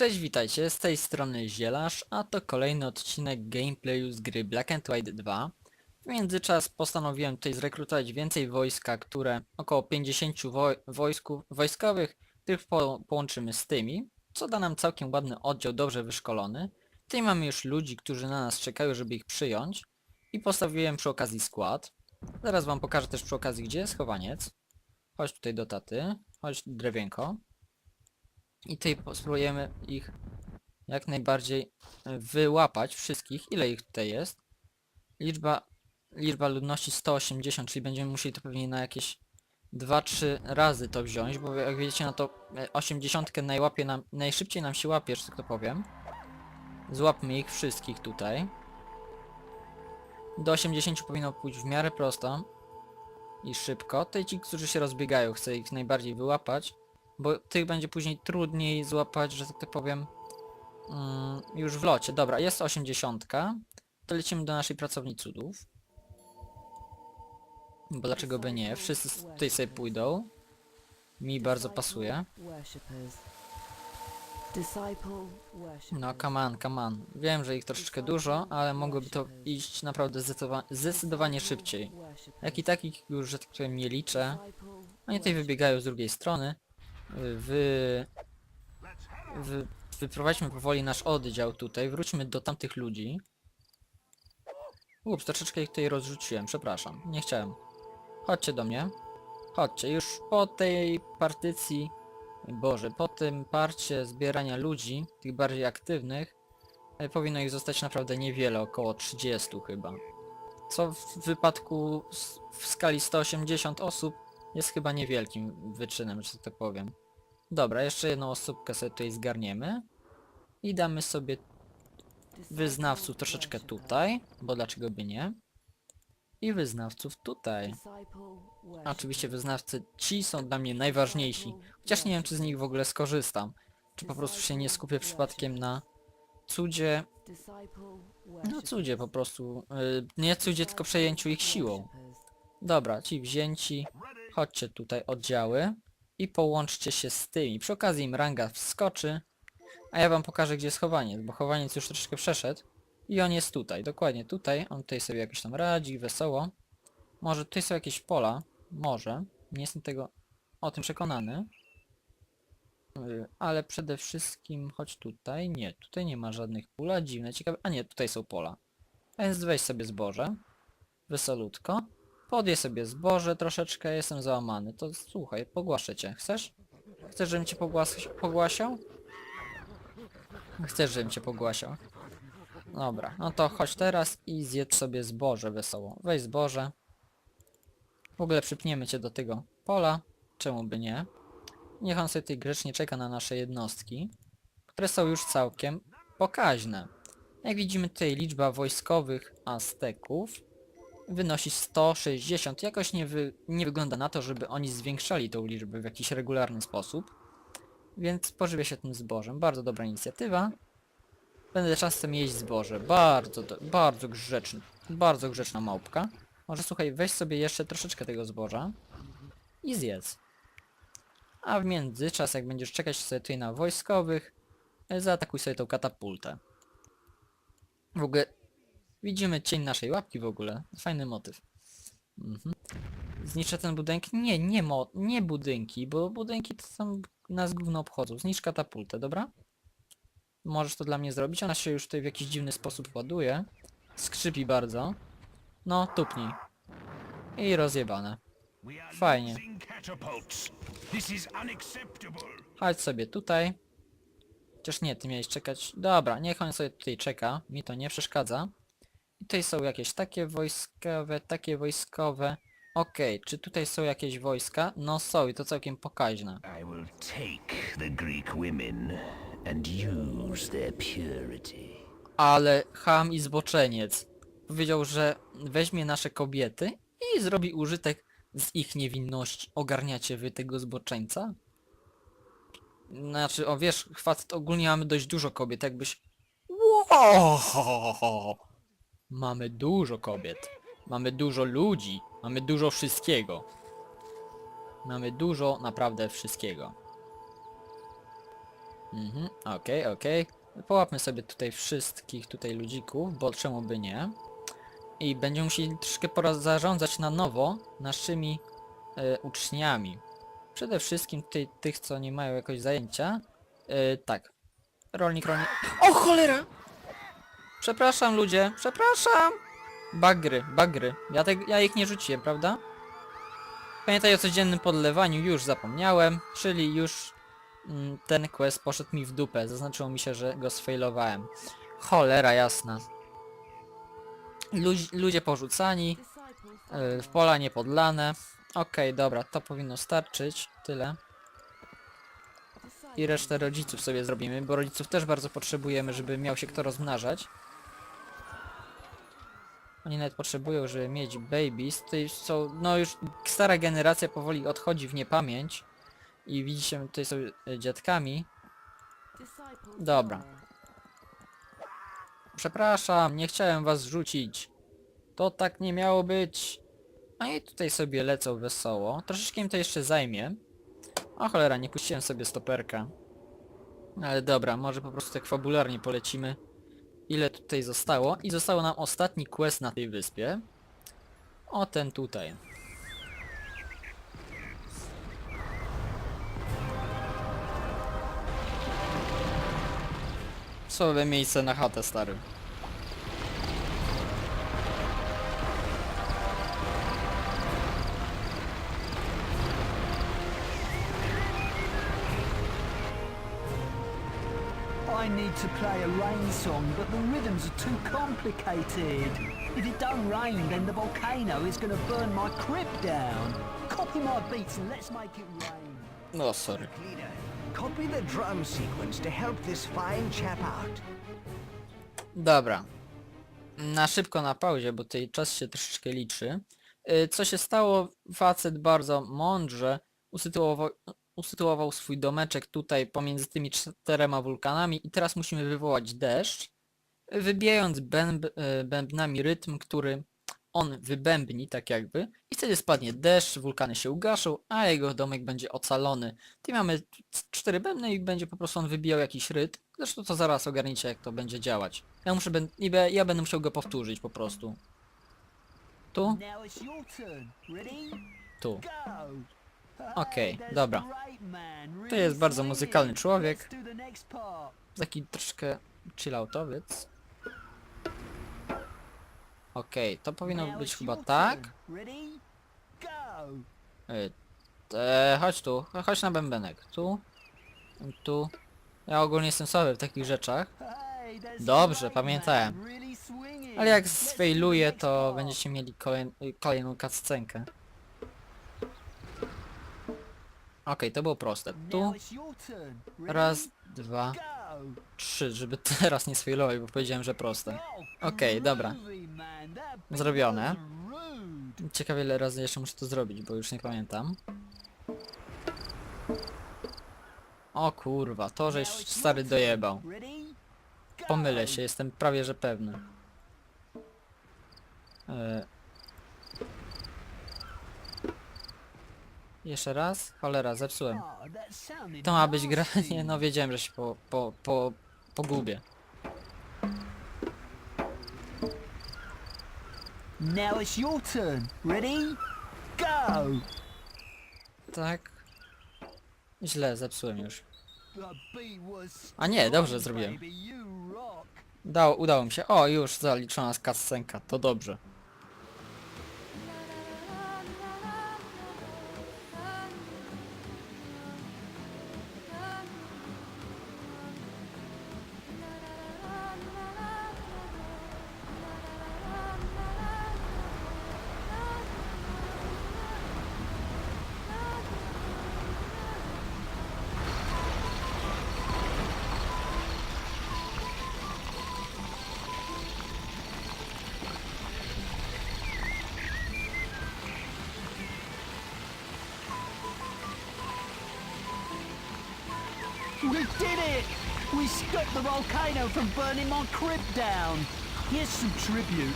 Cześć, witajcie, z tej strony Zielarz, a to kolejny odcinek gameplayu z gry Black and White 2. W międzyczas postanowiłem tutaj zrekrutować więcej wojska, które około 50 woj wojsków, wojskowych, których po połączymy z tymi, co da nam całkiem ładny oddział, dobrze wyszkolony. Tutaj mamy już ludzi, którzy na nas czekają, żeby ich przyjąć i postawiłem przy okazji skład. Zaraz wam pokażę też przy okazji, gdzie jest chowaniec. Chodź tutaj do taty, chodź drewienko. I tutaj spróbujemy ich jak najbardziej e, wyłapać wszystkich. Ile ich tutaj jest? Liczba, liczba ludności 180, czyli będziemy musieli to pewnie na jakieś 2-3 razy to wziąć, bo jak widzicie no to e, 80 najłapie nam, najszybciej nam się łapie, że tak to powiem. Złapmy ich wszystkich tutaj. Do 80 powinno pójść w miarę prosto i szybko. Tutaj ci, którzy się rozbiegają, chcę ich najbardziej wyłapać bo tych będzie później trudniej złapać, że tak powiem, mm, już w locie. Dobra, jest 80. To lecimy do naszej pracowni cudów. Bo dlaczego by nie? Wszyscy tutaj sobie pójdą. Mi bardzo pasuje. No, come on, come on. Wiem, że ich troszeczkę dużo, ale mogłoby to iść naprawdę zdecydowa zdecydowanie szybciej. Jak i takich już, że tak powiem, nie liczę. Oni tutaj wybiegają z drugiej strony. Wy... Wy... Wyprowadźmy powoli nasz oddział tutaj, wróćmy do tamtych ludzi. Ups, troszeczkę ich tutaj rozrzuciłem, przepraszam, nie chciałem. Chodźcie do mnie. Chodźcie, już po tej partycji, Boże, po tym parcie zbierania ludzi, tych bardziej aktywnych, e, powinno ich zostać naprawdę niewiele, około 30 chyba. Co w wypadku w skali 180 osób jest chyba niewielkim wyczynem, że tak powiem. Dobra, jeszcze jedną osóbkę sobie tutaj zgarniemy. I damy sobie wyznawców troszeczkę tutaj, bo dlaczego by nie? I wyznawców tutaj. Oczywiście wyznawcy ci są dla mnie najważniejsi. Chociaż nie wiem, czy z nich w ogóle skorzystam. Czy po prostu się nie skupię przypadkiem na cudzie. No cudzie po prostu. Yy, nie cudzie, tylko przejęciu ich siłą. Dobra, ci wzięci. Chodźcie tutaj oddziały i połączcie się z tymi. Przy okazji im ranga wskoczy, a ja wam pokażę gdzie jest chowaniec, bo chowaniec już troszeczkę przeszedł i on jest tutaj, dokładnie tutaj. On tutaj sobie jakoś tam radzi, wesoło. Może tutaj są jakieś pola, może. Nie jestem tego o tym przekonany. Yy, Ale przede wszystkim chodź tutaj. Nie, tutaj nie ma żadnych pula, dziwne, ciekawe. A nie, tutaj są pola. A więc weź sobie zboże. Wesolutko. Podję sobie zboże troszeczkę, jestem załamany. To słuchaj, pogłaszę cię. Chcesz? Chcesz, żebym cię pogłas pogłasiał? Chcesz, żebym cię pogłasiał? Dobra, no to chodź teraz i zjedz sobie zboże wesoło. Weź zboże. W ogóle przypniemy cię do tego pola. Czemu by nie? Niech on sobie tutaj grzecznie czeka na nasze jednostki, które są już całkiem pokaźne. Jak widzimy tutaj liczba wojskowych Azteków wynosi 160. Jakoś nie, wy, nie wygląda na to, żeby oni zwiększali tą liczbę w jakiś regularny sposób. Więc pożywię się tym zbożem. Bardzo dobra inicjatywa. Będę czasem jeść zboże. Bardzo, bardzo grzeczny. Bardzo grzeczna małpka. Może słuchaj, weź sobie jeszcze troszeczkę tego zboża i zjedz. A w międzyczas, jak będziesz czekać sobie tutaj na wojskowych, e, zaatakuj sobie tą katapultę. W ogóle Widzimy cień naszej łapki w ogóle. Fajny motyw. Mhm. Zniszczę ten budynek? Nie, nie, mo nie budynki, bo budynki to tam nas gówno obchodzą. Zniszcz katapultę, dobra? Możesz to dla mnie zrobić. Ona się już tutaj w jakiś dziwny sposób ładuje. Skrzypi bardzo. No, tupnij. I rozjebane. Fajnie. Chodź sobie tutaj. Chociaż nie, ty miałeś czekać. Dobra, niech on sobie tutaj czeka. Mi to nie przeszkadza. I tutaj są jakieś takie wojskowe, takie wojskowe. Okej, czy tutaj są jakieś wojska? No są i to całkiem pokaźne. I will take the Greek women and use their purity. Ale ham i zboczeniec powiedział, że weźmie nasze kobiety i zrobi użytek z ich niewinności. Ogarniacie wy tego zboczeńca? Znaczy, o wiesz, facet, ogólnie mamy dość dużo kobiet, jakbyś... Wow! Mamy dużo kobiet. Mamy dużo ludzi. Mamy dużo wszystkiego. Mamy dużo naprawdę wszystkiego. Mhm, okej, okej. Połapmy sobie tutaj wszystkich tutaj ludzików, bo czemu by nie. I będziemy musieli troszkę zarządzać na nowo naszymi e, uczniami. Przede wszystkim tutaj tych, co nie mają jakoś zajęcia. E, tak. Rolnik, rolnik. O cholera! Przepraszam ludzie, przepraszam! Bagry, bagry. Ja, te, ja ich nie rzuciłem, prawda? Pamiętaj o codziennym podlewaniu, już zapomniałem, czyli już mm, ten quest poszedł mi w dupę. Zaznaczyło mi się, że go sfailowałem. Cholera jasna. Ludzi, ludzie porzucani, yy, w pola niepodlane. Okej, dobra, to powinno starczyć. Tyle. I resztę rodziców sobie zrobimy, bo rodziców też bardzo potrzebujemy, żeby miał się kto rozmnażać. Oni nawet potrzebują, żeby mieć babies. Tutaj są, no już stara generacja powoli odchodzi w niepamięć. I widzicie, tutaj są e, dziadkami. Dobra. Przepraszam, nie chciałem was rzucić. To tak nie miało być. A i tutaj sobie lecą wesoło. Troszeczkę im to jeszcze zajmie. O cholera, nie puściłem sobie stoperka. Ale dobra, może po prostu tak fabularnie polecimy. Ile tutaj zostało? I zostało nam ostatni quest na tej wyspie. O ten tutaj. Słabe miejsce na chatę, stary. To play a rain song, but the rhythms are too complicated. If it don't rain, then the volcano is to burn my crypt down. Copy my beats and let's make it rain. No, sorry. Leader, copy the drum sequence to help this fine chap out. Dobra. Na szybko na pauzie, bo tutaj czas się troszeczkę liczy. Y, Co się stało? Facet bardzo mądrze usytuował, usytuował swój domeczek tutaj pomiędzy tymi czterema wulkanami i teraz musimy wywołać deszcz, wybijając bęb, y, bębnami rytm, który on wybębni tak jakby i wtedy spadnie deszcz, wulkany się ugaszą, a jego domek będzie ocalony. Tutaj mamy cztery bębny i będzie po prostu on wybijał jakiś rytm. Zresztą to zaraz ogarnicie jak to będzie działać. Ja muszę, ja będę musiał go powtórzyć po prostu. Tu, tu. Okej, dobra. To jest bardzo muzykalny człowiek. Taki troszkę chilloutowiec. Okej, to powinno być chyba tak. Y, e, chodź tu, chodź na bębenek. Tu, tu. Ja ogólnie jestem słaby w takich rzeczach. Dobrze, pamiętałem. Ale jak sfejluję, to będziecie mieli kolej, kolejną cutscenkę. Okej, to było proste. Tu, raz, dwa, trzy, żeby teraz nie sfejlować, bo powiedziałem, że proste. Okej, dobra. Zrobione. Ciekawie ile razy jeszcze muszę to zrobić, bo już nie pamiętam. O kurwa, to żeś stary dojebał. Pomylę się, jestem prawie że pewny. E... Jeszcze raz? Cholera, zepsułem. Oh, To ma być gra... nasty. Nie, no wiedziałem, że się po, po, po, pogubię. Now it's your turn. Ready? Go! Tak. Źle, zepsułem już. A nie, dobrze zrobiłem. Dało, udało mi się. O, już zaliczona cutscenka, to dobrze. We did it! We stopped the volcano from burning my crypt down. Here's some tribute.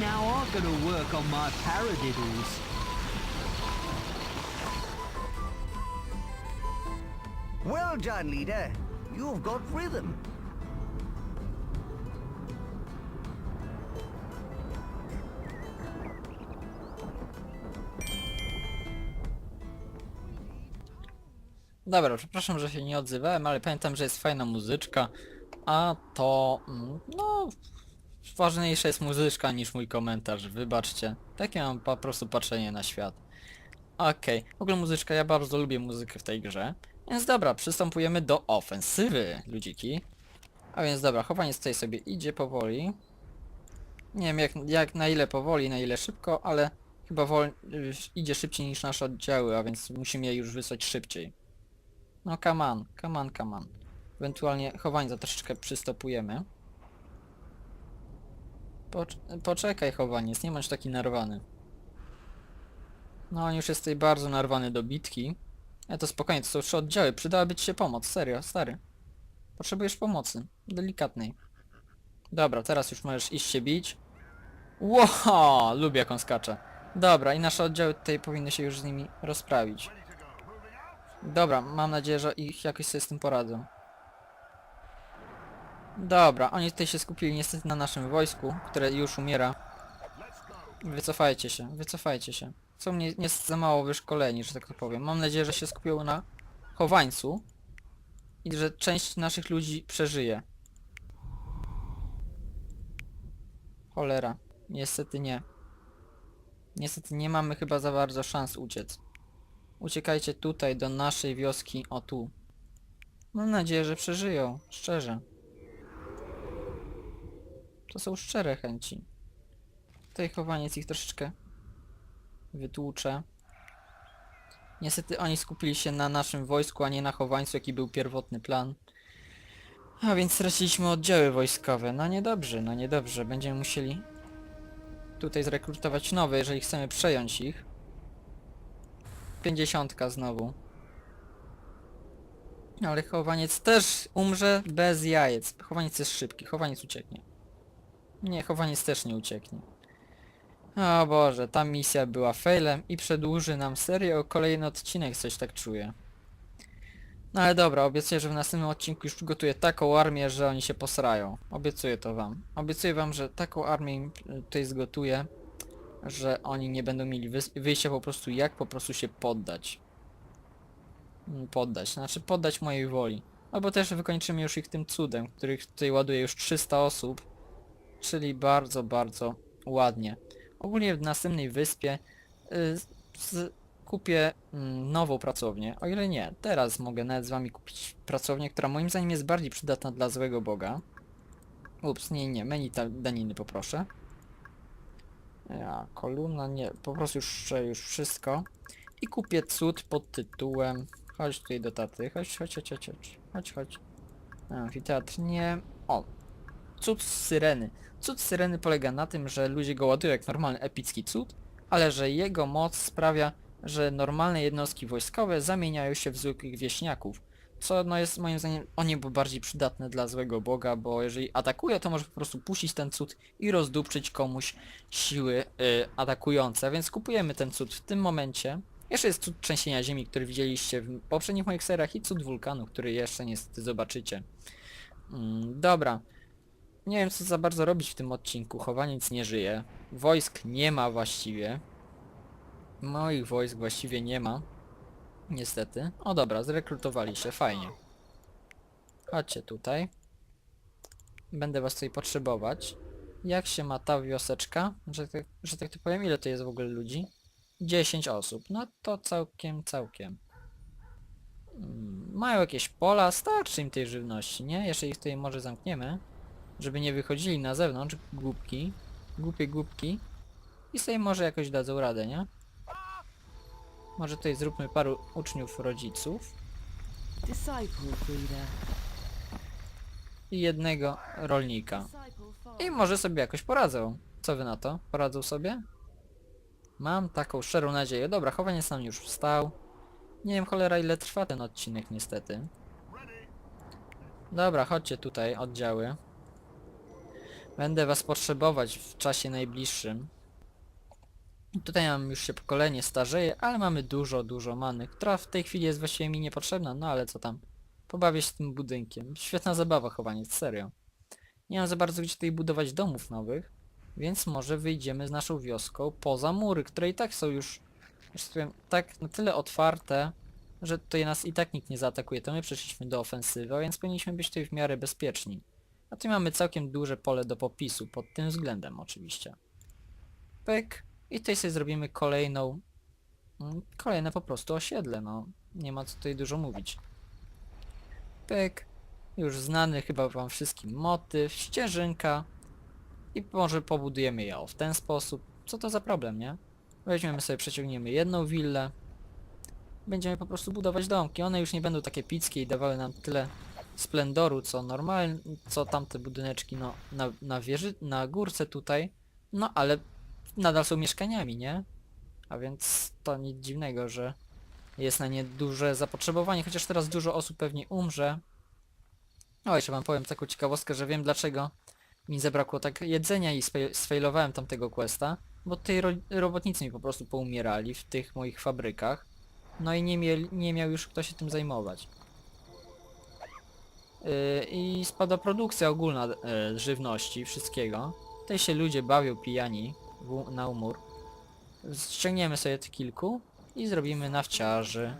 Now I'm gonna work on my paradiddles. Well done, leader. You've got rhythm. Dobra, przepraszam, że się nie odzywałem, ale pamiętam, że jest fajna muzyczka, a to... mm, no... Ważniejsza jest muzyczka niż mój komentarz, wybaczcie. Takie mam po prostu patrzenie na świat. Okej, w ogóle muzyczka, ja bardzo lubię muzykę w tej grze. Więc dobra, przystępujemy do ofensywy, ludziki. A więc dobra, chowaniec tutaj sobie idzie powoli. Nie wiem jak, jak na ile powoli, na ile szybko, ale chyba wol, idzie szybciej niż nasze oddziały, a więc musimy je już wysłać szybciej. No come on, come on, come on. Ewentualnie chowańca troszeczkę przystopujemy. Pocz poczekaj chowaniec, nie bądź taki narwany. No on już jest tutaj bardzo narwany do bitki. Ja to spokojnie, to są trzy oddziały, przydałaby ci się pomoc, serio, stary. Potrzebujesz pomocy, delikatnej. Dobra, teraz już możesz iść się bić. Ło, lubię jak on skacze. Dobra, i nasze oddziały tutaj powinny się już z nimi rozprawić. Dobra, mam nadzieję, że ich jakoś sobie z tym poradzą. Dobra, oni tutaj się skupili niestety na naszym wojsku, które już umiera. Wycofajcie się, wycofajcie się. Są nie, nie za mało wyszkoleni, że tak to powiem. Mam nadzieję, że się skupią na chowańcu i że część naszych ludzi przeżyje. Cholera. Niestety nie. Niestety nie mamy chyba za bardzo szans uciec. Uciekajcie tutaj, do naszej wioski, o tu. Mam nadzieję, że przeżyją, szczerze. To są szczere chęci. Tutaj chowaniec ich troszeczkę wytłucze. Niestety oni skupili się na naszym wojsku, a nie na chowańcu, jaki był pierwotny plan. A więc straciliśmy oddziały wojskowe. No niedobrze, no niedobrze. Będziemy musieli tutaj zrekrutować nowe, jeżeli chcemy przejąć ich. Pięćdziesiątka znowu. Ale chowaniec też umrze bez jajec. Chowaniec jest szybki, chowaniec ucieknie. Nie, chowaniec też nie ucieknie. O Boże, ta misja była failem i przedłuży nam serię o kolejny odcinek, coś tak czuję. No ale dobra, obiecuję, że w następnym odcinku już przygotuję taką armię, że oni się posrają. Obiecuję to wam. Obiecuję wam, że taką armię im tutaj zgotuję, że oni nie będą mieli wyjścia po prostu jak po prostu się poddać. Mm, Poddać, znaczy poddać mojej woli. Albo też wykończymy już ich tym cudem, których tutaj ładuje już 300 osób. Czyli bardzo, bardzo ładnie. Ogólnie w następnej wyspie y, z, kupię mm, nową pracownię. O ile nie, teraz mogę nawet z wami kupić pracownię, która moim zdaniem jest bardziej przydatna dla złego boga. Ups, nie, nie, menu daniny poproszę. Ja, kolumna, nie, po prostu już, już wszystko. I kupię cud pod tytułem... Chodź tutaj do taty, chodź, chodź, chodź, chodź, chodź, chodź, chodź. Amfiteatr, nie... O, cud z syreny. Cud syreny polega na tym, że ludzie go ładują jak normalny epicki cud, ale że jego moc sprawia, że normalne jednostki wojskowe zamieniają się w zwykłych wieśniaków. Co no jest moim zdaniem o niebo bardziej przydatne dla złego boga, bo jeżeli atakuje, to może po prostu puścić ten cud i rozdupczyć komuś siły y, atakujące, więc kupujemy ten cud w tym momencie. Jeszcze jest cud trzęsienia ziemi, który widzieliście w poprzednich moich seriach i cud wulkanu, który jeszcze niestety zobaczycie. Mm, dobra. Nie wiem co za bardzo robić w tym odcinku. Chowaniec nie żyje. Wojsk nie ma właściwie. Moich wojsk właściwie nie ma. Niestety. O dobra, zrekrutowali się, fajnie. Chodźcie tutaj. Będę was tutaj potrzebować. Jak się ma ta wioseczka? Że tak, że tak to powiem, ile to jest w ogóle ludzi? 10 osób. No to całkiem, całkiem. Mm, Mają jakieś pola, starczy im tej żywności, nie? Jeszcze ich tutaj może zamkniemy żeby nie wychodzili na zewnątrz, głupki, głupie głupki i sobie może jakoś dadzą radę, nie? Może tutaj zróbmy paru uczniów rodziców i jednego rolnika. I może sobie jakoś poradzą. Co wy na to? Poradzą sobie? Mam taką szczerą nadzieję. Dobra, chowaniec nam już wstał. Nie wiem cholera ile trwa ten odcinek niestety. Dobra, chodźcie tutaj, oddziały. Będę was potrzebować w czasie najbliższym. Tutaj mam już się pokolenie starzeje, ale mamy dużo, dużo many, która w tej chwili jest właściwie mi niepotrzebna, no ale co tam. Pobawię się tym budynkiem. Świetna zabawa chowaniec, serio. Nie mam za bardzo gdzie tutaj budować domów nowych, więc może wyjdziemy z naszą wioską poza mury, które i tak są już, że tak powiem, tak na tyle otwarte, że tutaj nas i tak nikt nie zaatakuje. To my przeszliśmy do ofensywy, a więc powinniśmy być tutaj w miarę bezpieczni. A tu mamy całkiem duże pole do popisu, pod tym względem oczywiście. Pyk. I tutaj sobie zrobimy kolejną, mm, kolejne po prostu osiedle, no. Nie ma co tutaj dużo mówić. Pyk. Już znany chyba wam wszystkim motyw, ścieżynka. I może pobudujemy ją w ten sposób. Co to za problem, nie? Weźmiemy sobie, przeciągniemy jedną willę. Będziemy po prostu budować domki. One już nie będą takie pickie i dawały nam tyle splendoru, co normalnie, co tamte budyneczki, no, na, na wieży, na górce tutaj. No, ale nadal są mieszkaniami, nie? A więc to nic dziwnego, że jest na nie duże zapotrzebowanie, chociaż teraz dużo osób pewnie umrze. O, jeszcze wam powiem taką ciekawostkę, że wiem dlaczego mi zabrakło tak jedzenia i sfailowałem tamtego questa, bo tutaj ro robotnicy mi po prostu poumierali w tych moich fabrykach. No i nie, nie miał już kto się tym zajmować. Yy, I spada produkcja ogólna yy, żywności, wszystkiego. Tutaj się ludzie bawią pijani na umór. Ściągniemy sobie tych kilku i zrobimy nawciarzy.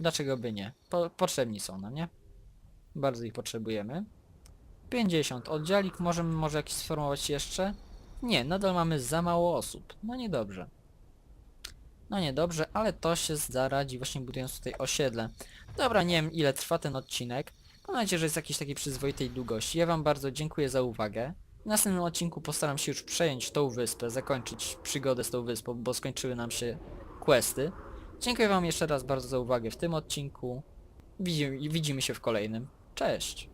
Dlaczego by nie? Po, potrzebni są nam, nie? Bardzo ich potrzebujemy. 50. Oddziałik możemy może jakiś sformować jeszcze? Nie, nadal mamy za mało osób. No niedobrze. No niedobrze, ale to się zaradzi właśnie budując tutaj osiedle. Dobra, nie wiem ile trwa ten odcinek. Mam nadzieję, że jest jakiejś takiej przyzwoitej długości. Ja wam bardzo dziękuję za uwagę. W następnym odcinku postaram się już przejąć tą wyspę, zakończyć przygodę z tą wyspą, bo skończyły nam się questy. Dziękuję wam jeszcze raz bardzo za uwagę w tym odcinku. Widzimy, widzimy się w kolejnym. Cześć!